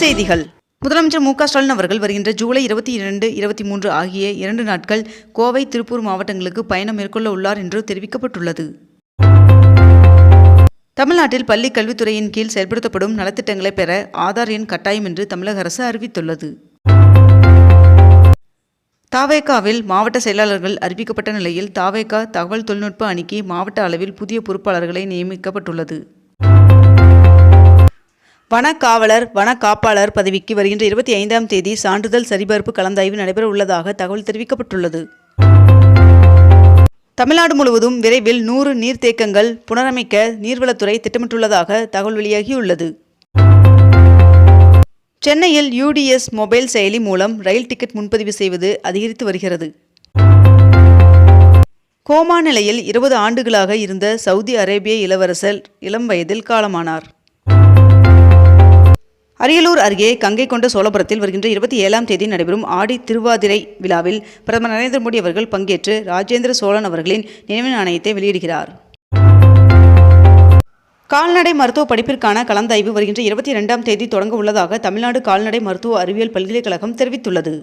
செய்திகள். முதலமைச்சர் மு க ஸ்டாலின் அவர்கள் வருகின்ற ஜூலை இருபத்தி இரண்டு இருபத்தி மூன்று ஆகிய இரண்டு நாட்கள் கோவை திருப்பூர் மாவட்டங்களுக்கு பயணம் மேற்கொள்ள உள்ளார் என்று தெரிவிக்கப்பட்டுள்ளது. தமிழ்நாட்டில் பள்ளி கல்வித்துறையின் கீழ் செயல்படுத்தப்படும் நலத்திட்டங்களை பெற ஆதார் எண் கட்டாயம் என்று தமிழக அரசு அறிவித்துள்ளது. தாவேக்காவில் மாவட்ட செயலாளர்கள் அறிவிக்கப்பட்ட நிலையில் தாவேக்கா தகவல் தொழில்நுட்ப அணிக்கு மாவட்ட அளவில் புதிய பொறுப்பாளர்களை நியமிக்கப்பட்டுள்ளது. வன காவலர் வன காப்பாளர் பதவிக்கு வருகின்ற இருபத்தி ஐந்தாம் தேதி சான்றிதழ் சரிபார்ப்பு கலந்தாய்வு நடைபெற உள்ளதாக தகவல் தெரிவிக்கப்பட்டுள்ளது. தமிழ்நாடு முழுவதும் விரைவில் நூறு நீர்த்தேக்கங்கள் புனரமைக்க நீர்வளத்துறை திட்டமிட்டுள்ளதாக தகவல் வெளியாகியுள்ளது. சென்னையில் யூடிஎஸ் மொபைல் செயலி மூலம் ரயில் டிக்கெட் முன்பதிவு செய்வது அதிகரித்து வருகிறது. கோமா நிலையில் இருபது ஆண்டுகளாக இருந்த சவுதி அரேபிய இளவரசர் இளம் வயதில் காலமானார். அரியலூர் அருகே கங்கை கொண்ட சோழபுரத்தில் வருகின்ற இருபத்தி ஏழாம் தேதி நடைபெறும் ஆடி திருவாதிரை விழாவில் பிரதமர் நரேந்திர மோடி அவர்கள் பங்கேற்று ராஜேந்திர சோழன் அவர்களின் நினைவு நாணயத்தை வெளியிடுகிறார். கால்நடை மருத்துவ படிப்பிற்கான கலந்தாய்வு வருகின்ற இருபத்தி இரண்டாம் தேதி தொடங்க உள்ளதாக தமிழ்நாடு கால்நடை மருத்துவ அறிவியல் பல்கலைக்கழகம் தெரிவித்துள்ளது.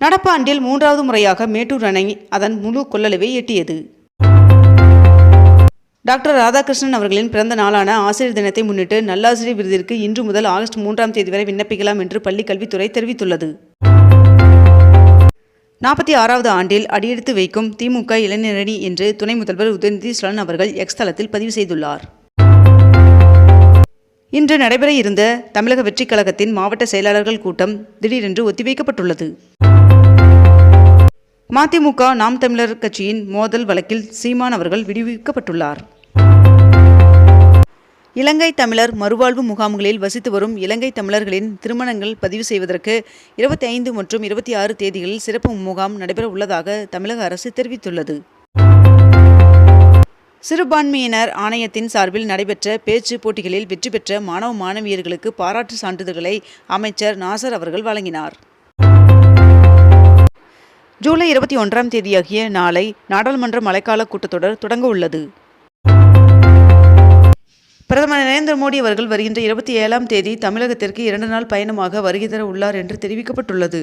நடப்பாண்டில் மூன்றாவது முறையாக மேட்டூர் அணை அதன் முழு கொள்ளளவை எட்டியது. டாக்டர் ராதாகிருஷ்ணன் அவர்களின் பிறந்த நாளான ஆசிரியர் தினத்தை முன்னிட்டு நல்லாசிரியர் விருதிற்கு இன்று முதல் ஆகஸ்ட் மூன்றாம் தேதி வரை விண்ணப்பிக்கலாம் என்று பள்ளிக் கல்வித்துறை தெரிவித்துள்ளது. நாற்பத்தி ஆறாவது ஆண்டில் அடியெடுத்து வைக்கும் திமுக இளைஞரணி என்று துணை முதல்வர் உதயநிதி ஸ்டாலின் அவர்கள் எக்ஸ் தளத்தில் பதிவு செய்துள்ளார். இன்று நடைபெற இருந்த தமிழக வெற்றிக் கழகத்தின் மாவட்ட செயலாளர்கள் கூட்டம் திடீரென்று ஒத்திவைக்கப்பட்டுள்ளது. மதிமுக நாம் தமிழர் கட்சியின் மோதல் வழக்கில் சீமான் அவர்கள் விடுவிக்கப்பட்டுள்ளார். இலங்கை தமிழர் மறுவாழ்வு முகாம்களில் வசித்து வரும் இலங்கை தமிழர்களின் திருமணங்கள் பதிவு செய்வதற்கு இருபத்தி ஐந்து மற்றும் இருபத்தி ஆறு தேதிகளில் சிறப்பு முகாம் நடைபெற உள்ளதாக தமிழக அரசு தெரிவித்துள்ளது. சிறுபான்மையினர் ஆணையத்தின் சார்பில் நடைபெற்ற பேச்சு போட்டிகளில் வெற்றி பெற்ற மாணவ மாணவியர்களுக்கு பாராட்டு சான்றிதழ்களை அமைச்சர் நாசர் அவர்கள் வழங்கினார். ஜூலை இருபத்தி ஒன்றாம் தேதியாகிய நாளை நாடாளுமன்ற மழைக்கால கூட்டத்தொடர் தொடங்க உள்ளது. பிரதமர் நரேந்திர மோடி அவர்கள் வருகின்ற இருபத்தி ஏழாம் தேதி தமிழகத்திற்கு இரண்டு நாள் பயணமாக வருகை தர உள்ளார் என்று தெரிவிக்கப்பட்டுள்ளது.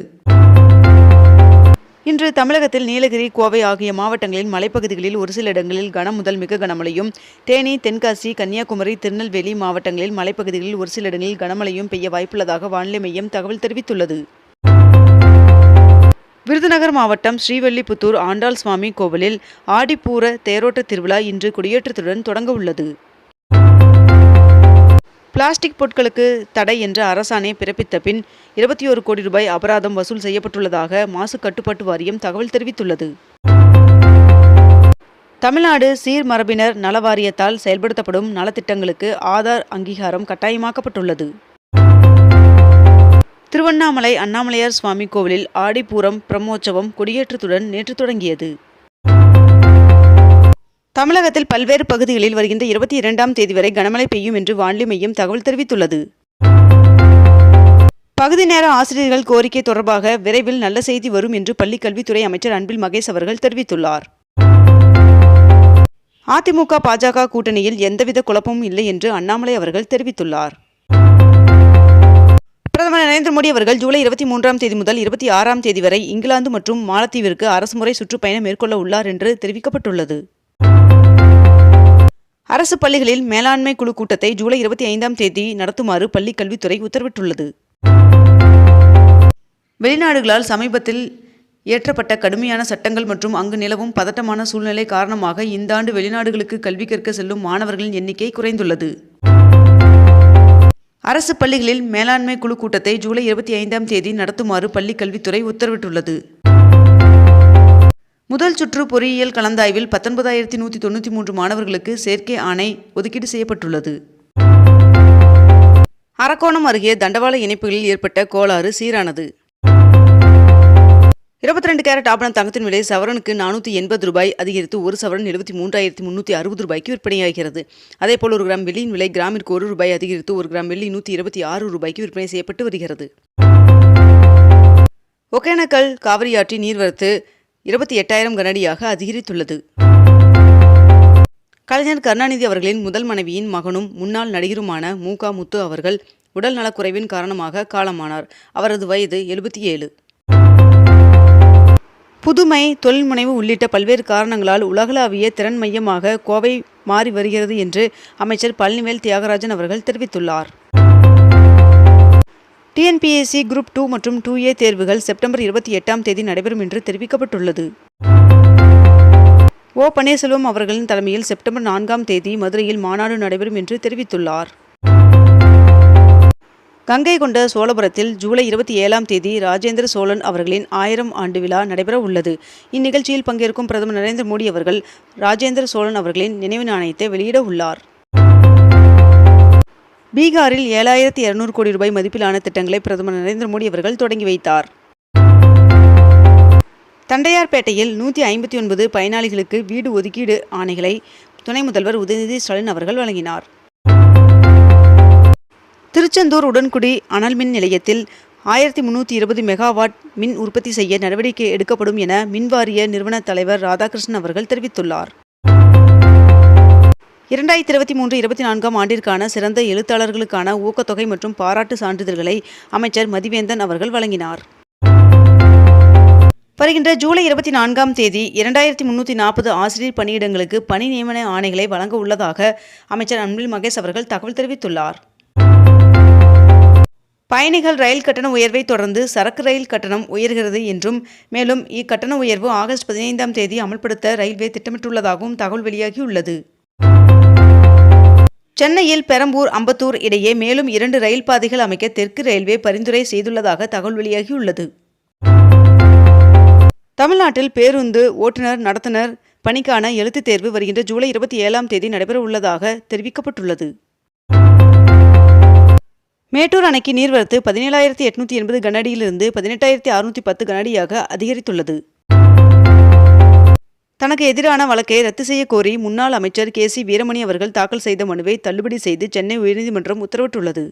இன்று தமிழகத்தில் நீலகிரி கோவை ஆகிய மாவட்டங்களின் மலைப்பகுதிகளில் ஒரு சில இடங்களில் கனம் முதல் மிக கனமழையும் தேனி தென்காசி கன்னியாகுமரி திருநெல்வேலி மாவட்டங்களில் மலைப்பகுதிகளில் ஒரு சில இடங்களில் கனமழையும் பெய்ய வாய்ப்புள்ளதாக வானிலை மையம் தகவல் தெரிவித்துள்ளது. விருதுநகர் மாவட்டம் ஸ்ரீவல்லிபுத்தூர் ஆண்டாள் சுவாமி கோவிலில் ஆடிப்பூர தேரோட்ட திருவிழா இன்று கொடியேற்றத்துடன் தொடங்க உள்ளது. பிளாஸ்டிக் பொருட்களுக்கு தடை என்ற அரசாணை பிறப்பித்த பின் இருபத்தி ஒரு கோடி ரூபாய் அபராதம் வசூல் செய்யப்பட்டுள்ளதாக மாசு கட்டுப்பாட்டு வாரியம் தகவல் தெரிவித்துள்ளது. தமிழ்நாடு சீர்மரபினர் நல வாரியத்தால் செயல்படுத்தப்படும் நலத்திட்டங்களுக்கு ஆதார் அங்கீகாரம் கட்டாயமாக்கப்பட்டுள்ளது. திருவண்ணாமலை அண்ணாமலையார் சுவாமி கோவிலில் ஆடிப்பூரம் பிரம்மோற்சவம் கொடியேற்றத்துடன் நேற்று தொடங்கியது. தமிழகத்தில் பல்வேறு பகுதிகளில் வருகின்ற இருபத்தி இரண்டாம் தேதி வரை கனமழை பெய்யும் என்று வானிலை மையம் தகவல் தெரிவித்துள்ளது. பகுதி நேர ஆசிரியர்கள் கோரிக்கை தொடர்பாக விரைவில் நல்ல செய்தி வரும் என்று பள்ளிக்கல்வித்துறை அமைச்சர் அன்பில் மகேஷ் அவர்கள் தெரிவித்துள்ளார். அதிமுக பாஜக கூட்டணியில் எந்தவித குழப்பமும் இல்லை என்று அண்ணாமலை அவர்கள் தெரிவித்துள்ளார். பிரதமர் நரேந்திர மோடி அவர்கள் ஜூலை இருபத்தி மூன்றாம் தேதி முதல் இருபத்தி ஆறாம் தேதி வரை இங்கிலாந்து மற்றும் மாலத்தீவிற்கு அரசுமுறை சுற்றுப்பயணம் மேற்கொள்ள உள்ளார் என்று தெரிவிக்கப்பட்டுள்ளது. அரசு பள்ளிகளில் மேலாண்மை குழு கூட்டத்தை ஜூலை இருபத்தி ஐந்தாம் தேதி நடத்துமாறு பள்ளிக் கல்வித்துறை உத்தரவிட்டுள்ளது. வெளிநாடுகளால் சமீபத்தில் இயற்றப்பட்ட கடுமையான சட்டங்கள் மற்றும் அங்கு நிலவும் பதட்டமான சூழ்நிலை காரணமாக இந்த ஆண்டு வெளிநாடுகளுக்கு கல்வி கற்க செல்லும் மாணவர்களின் எண்ணிக்கை குறைந்துள்ளது. அரசு பள்ளிகளில் மேலாண்மை குழு கூட்டத்தை ஜூலை இருபத்தி ஐந்தாம் தேதி நடத்துமாறு பள்ளிக் கல்வித்துறை உத்தரவிட்டுள்ளது. முதல் சுற்று பொறியியல் கலந்தாய்வில் பத்தொன்பதாயிரத்தி நூற்றி தொண்ணூற்றி மூன்று மாணவர்களுக்கு சேர்க்கை ஆணை ஒதுக்கீடு செய்யப்பட்டுள்ளது. அரக்கோணம் அருகே தண்டவாள இணைப்புகளில் ஏற்பட்ட கோளாறு சீரானது. இருபத்தி ரெண்டு கேரட் ஆபணம் தங்கத்தின் விலை சவரனுக்கு நானூற்றி எண்பது ரூபாய் அதிகரித்து ஒரு சவரன் எழுபத்தி மூன்றாயிரத்தி முந்நூற்றி அறுபது ரூபாய்க்கு விற்பனையாகிறது. அதேபோல் ஒரு கிராம் வெள்ளியின் விலை கிராமிற்கு ஒரு ரூபாய் அதிகரித்து ஒரு கிராம் வெள்ளி நூற்றி இருபத்தி ஆறு ரூபாய்க்கு விற்பனை செய்யப்பட்டு வருகிறது. ஒகேனக்கல் காவிரியாற்றி நீர்வரத்து இருபத்தி எட்டாயிரம் கனடியாக அதிகரித்துள்ளது. கலைஞர் கருணாநிதி அவர்களின் முதல் மனைவியின் மகனும் முன்னாள் நடிகருமான மூகா முத்து அவர்கள் உடல் நலக்குறைவின் காரணமாக காலமானார். அவரது வயது எழுபத்தி ஏழு. புதுமை தொழில்முனைவு உள்ளிட்ட பல்வேறு காரணங்களால் உலகளாவிய திறன் மையமாக கோவை மாறி வருகிறது என்று அமைச்சர் பழனிவேல் தியாகராஜன் அவர்கள் தெரிவித்துள்ளார். T N P S C group two மற்றும் டூ ஏ தேர்வுகள் செப்டம்பர் இருபத்தி எட்டாம் தேதி நடைபெறும் என்று தெரிவிக்கப்பட்டுள்ளது. ஓ பன்னீர்செல்வம் அவர்களின் தலைமையில் செப்டம்பர் நான்காம் தேதி மதுரையில் மாநாடு நடைபெறும் என்று தெரிவித்துள்ளார். கங்கை கொண்ட சோழபுரத்தில் ஜூலை இருபத்தி ஏழாம் தேதி ராஜேந்திர சோழன் அவர்களின் ஆயிரம் ஆண்டு விழா நடைபெற உள்ளது. இந்நிகழ்ச்சியில் பங்கேற்கும் பிரதமர் நரேந்திர மோடி அவர்கள் ராஜேந்திர சோழன் அவர்களின் நினைவு நாணயத்தை வெளியிட உள்ளார். பீகாரில் ஏழாயிரத்தி இருநூறு கோடி ரூபாய் மதிப்பிலான திட்டங்களை பிரதமர் நரேந்திர மோடி அவர்கள் தொடங்கி வைத்தார். தண்டையார்பேட்டையில் நூற்றி ஐம்பத்தி ஒன்பது பயனாளிகளுக்கு வீடு ஒதுக்கீடு ஆணைகளை துணை முதல்வர் உதயநிதி ஸ்டாலின் அவர்கள் வழங்கினார். திருச்செந்தூர் உடன்குடி அனல் மின் நிலையத்தில் ஆயிரத்தி முந்நூற்றி இருபது மெகாவாட் மின் உற்பத்தி செய்ய நடவடிக்கை எடுக்கப்படும் என மின்வாரிய நிறுவன தலைவர் ராதாகிருஷ்ணன் அவர்கள் தெரிவித்துள்ளார். இரண்டாயிரத்தி இருபத்தி மூன்று இருபத்தி நான்காம் ஆண்டிற்கான சிறந்த எழுத்தாளர்களுக்கான ஊக்கத்தொகை மற்றும் பாராட்டு சான்றிதழ்களை அமைச்சர் மதிவேந்தன் அவர்கள் வழங்கினார். வருகின்ற ஜூலை இருபத்தி நான்காம் தேதி இரண்டாயிரத்தி முன்னூற்றி நாற்பது ஆசிரியர் பணியிடங்களுக்கு பணி நியமன ஆணைகளை வழங்க உள்ளதாக அமைச்சர் அன்பில் மகேஷ் அவர்கள் தகவல் தெரிவித்துள்ளார். பயணிகள் ரயில் கட்டண உயர்வை தொடர்ந்து சரக்கு ரயில் கட்டணம் உயர்கிறது என்றும் மேலும் இக்கட்டண உயர்வு ஆகஸ்ட் பதினைந்தாம் தேதி அமல்படுத்த ரயில்வே திட்டமிட்டுள்ளதாகவும் தகவல் வெளியாகியுள்ளது. சென்னையில் பெரம்பூர் அம்பத்தூர் இடையே மேலும் இரண்டு ரயில் பாதைகள் அமைக்க தெற்கு ரயில்வே பரிந்துரை செய்துள்ளதாக தகவல் வெளியாகியுள்ளது. தமிழ்நாட்டில் பேருந்து ஓட்டுநர் நடத்துனர் பணிக்கான எழுத்துத் தேர்வு வருகின்ற ஜூலை இருபத்தி ஏழாம் தேதி நடைபெறவுள்ளதாக தெரிவிக்கப்பட்டுள்ளது. மேட்டூர் அணைக்கு நீர்வரத்து பதினேழாயிரத்தி எட்நூற்றி எண்பது கனஅடியிலிருந்து பதினெட்டாயிரத்தி அறுநூற்றி பத்து கனஅடியாக அதிகரித்துள்ளது. தனக்கு எதிரான வழக்கை ரத்து செய்ய கோரி முன்னாள் அமைச்சர் கே. சி. வீரமணி அவர்கள் தாக்கல் செய்த மனுவை தள்ளுபடி செய்து சென்னை உயர்நீதிமன்றம் உத்தரவிட்டுள்ளது.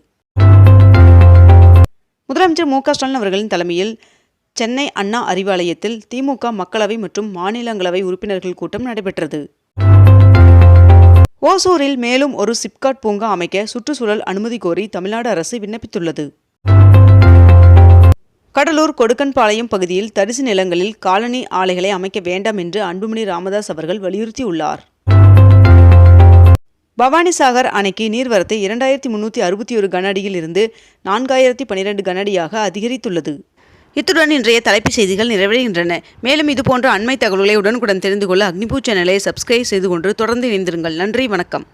முதலமைச்சர் மு. க. ஸ்டாலின் அவர்களின் தலைமையில் சென்னை அண்ணா அறிவாலயத்தில் திமுக மக்களவை மற்றும் மாநிலங்களவை உறுப்பினர்கள் கூட்டம் நடைபெற்றது. ஓசூரில் மேலும் ஒரு சிப்காட் பூங்கா அமைக்க சுற்றுச்சூழல் அனுமதி கோரி தமிழ்நாடு அரசு விண்ணப்பித்துள்ளது. கடலூர் கொடுக்கன்பாளையம் பகுதியில் தரிசு நிலங்களில் காலனி ஆலைகளை அமைக்க வேண்டாம் என்று அன்புமணி ராமதாஸ் அவர்கள் வலியுறுத்தியுள்ளார். பவானிசாகர் அணைக்கு நீர்வரத்து இரண்டாயிரத்தி முன்னூற்றி அறுபத்தி ஒரு கன அடியில் இருந்து நான்காயிரத்தி பன்னிரண்டு கனஅடியாக அதிகரித்துள்ளது. இத்துடன் இன்றைய தலைப்புச் செய்திகள் நிறைவடைகின்றன. மேலும் இதுபோன்ற அண்மை தகவல்களை உடனுக்குடன் தெரிந்து கொள்ள அக்னிபூ சேனலை சப்ஸ்கிரைப் செய்து கொண்டு தொடர்ந்து இணைந்திருங்கள். நன்றி வணக்கம்.